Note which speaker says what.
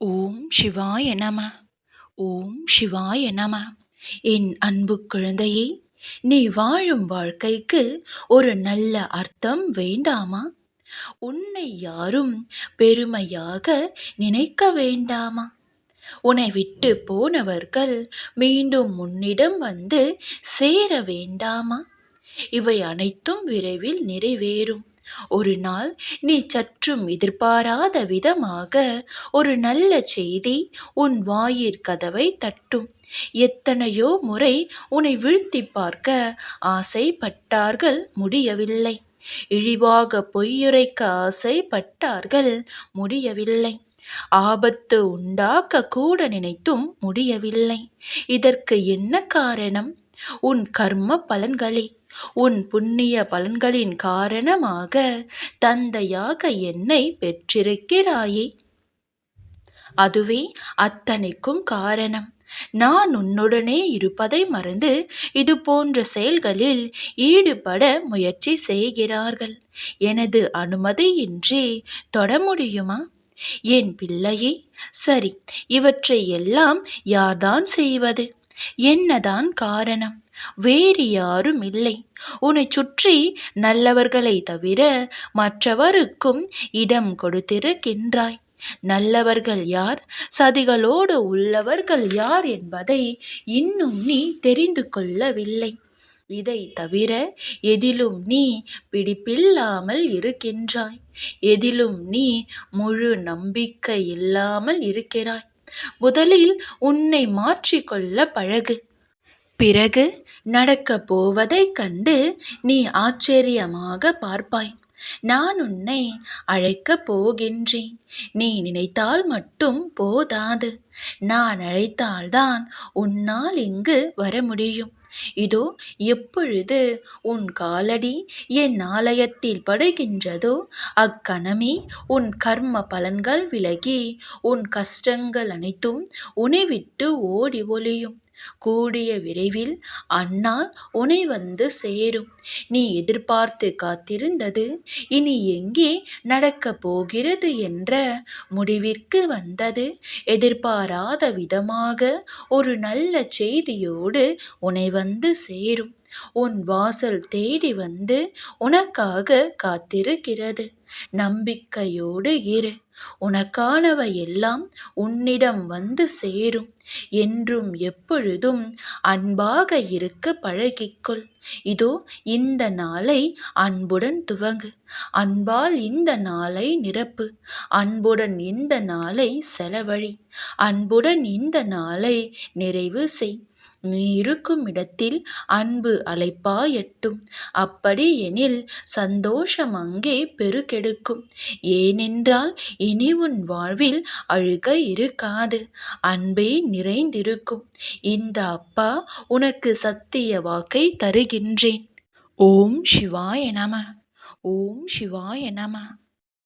Speaker 1: ஓம் சிவாய நம. ஓம் சிவாய நம. என் அன்பு குழந்தையே நீ வாழும் வாழ்க்கைக்கு ஒரு நல்ல அர்த்தம் வேண்டாமா? உன்னை யாரும் பெருமையாக நினைக்க வேண்டாமா? உன்னை விட்டு போனவர்கள் மீண்டும் உன்னிடம் வந்து சேர வேண்டாமா? இவை அனைத்தும் விரைவில் நிறைவேறும். ஒரு நாள் நீ சற்றும் எதிர்பாராத விதமாக ஒரு நல்ல செய்தி உன் வாயிற் கதவை தட்டும். எத்தனையோ முறை உன்னை வீழ்த்தி பார்க்க ஆசைப்பட்டார்கள் முடியவில்லை. இழிவாக பொய்யுரைக்க ஆசைப்பட்டார்கள் முடியவில்லை. ஆபத்து உண்டாக்க கூட நினைத்தும் முடியவில்லை. இதற்கு என்ன காரணம்? உன் கர்ம பலன்களே. உன் புண்ணிய பலன்களின் காரணமாக தந்தையாக என்னை பெற்றிருக்கிறாயே. அதுவே அத்தனைக்கும் காரணம். நான் உன்னுடனே இருப்பதை மறந்து இது போன்ற செயல்களில் ஈடுபட முயற்சி செய்கிறார்கள். எனது அனுமதியின்றி தொட முடியுமா? என் பிள்ளையே சரி இவற்றை எல்லாம் யார்தான் செய்வது? என்னதான் காரணம்? வேறு யாரும் இல்லை. உன்னை சுற்றி நல்லவர்களை தவிர மற்றவருக்கும் இடம் கொடுத்திருக்கின்றாய். நல்லவர்கள் யார்? சதிகளோடு உள்ளவர்கள் யார் என்பதை இன்னும் நீ தெரிந்து கொள்ளவில்லை. இதை தவிர எதிலும் நீ பிடிப்பில்லாமல் இருக்கின்றாய். எதிலும் நீ முழு நம்பிக்கை இல்லாமல் இருக்கிறாய். முதலில் உன்னை மாற்றிக்கொள்ள பழகு. பிறகு நடக்கப் போவதைக் கண்டு நீ ஆச்சரியமாக பார்ப்பாய். நான் உன்னை அழைக்கப் போகின்றேன். நீ நினைத்தால் மட்டும் போதாது. நான் அழைத்தால்தான் உன்னால் இங்கு வர முடியும். இதோ எப்பொழுது உன் காலடி என் ஆலயத்தில் படுகின்றதோ அக்கணமே உன் கர்ம பலன்கள் விலகி உன் கஷ்டங்கள் அனைத்தும் உனை விட்டு ஓடி ஒளியும் கூடிய விரைவில் அந்நாள் உனை வந்து சேரும். நீ எதிர்பார்த்து காத்திருந்தது இனி எங்கே நடக்கப் போகிறது என்ற முடிவிற்கு வந்தது. எதிர்பாராத விதமாக ஒரு நல்ல செய்தியோடு உனைவ வந்து சேரும். உன் வாசல் தேடி வந்து உனக்காக காத்திருக்கிறது. நம்பிக்கையோடு இரு. உனக்கானவை எல்லாம் உன்னிடம் வந்து சேரும். என்றும் எப்பொழுதும் அன்பாக இருக்க பழகிக்கொள். இதோ இந்த நாளை அன்புடன் துவங்கு. அன்பால் இந்த நாளை நிரப்பு. அன்புடன் இந்த நாளை செலவழி. அன்புடன் இந்த நாளை நிறைவு செய். நீ இருக்கும் இடத்தில் அன்பு அலைப்பாயட்டும் அப்படி எனில் சந்தோஷம் அங்கே பெருக்கெடுக்கும். ஏனென்றால் இனி உன் வாழ்வில் அழுக இருக்காது. அன்பே நிறைந்திருக்கும். இந்த அப்பா உனக்கு சத்திய வாக்கை தருகின்றேன். ஓம் சிவாய நம. ஓம் சிவாய நம.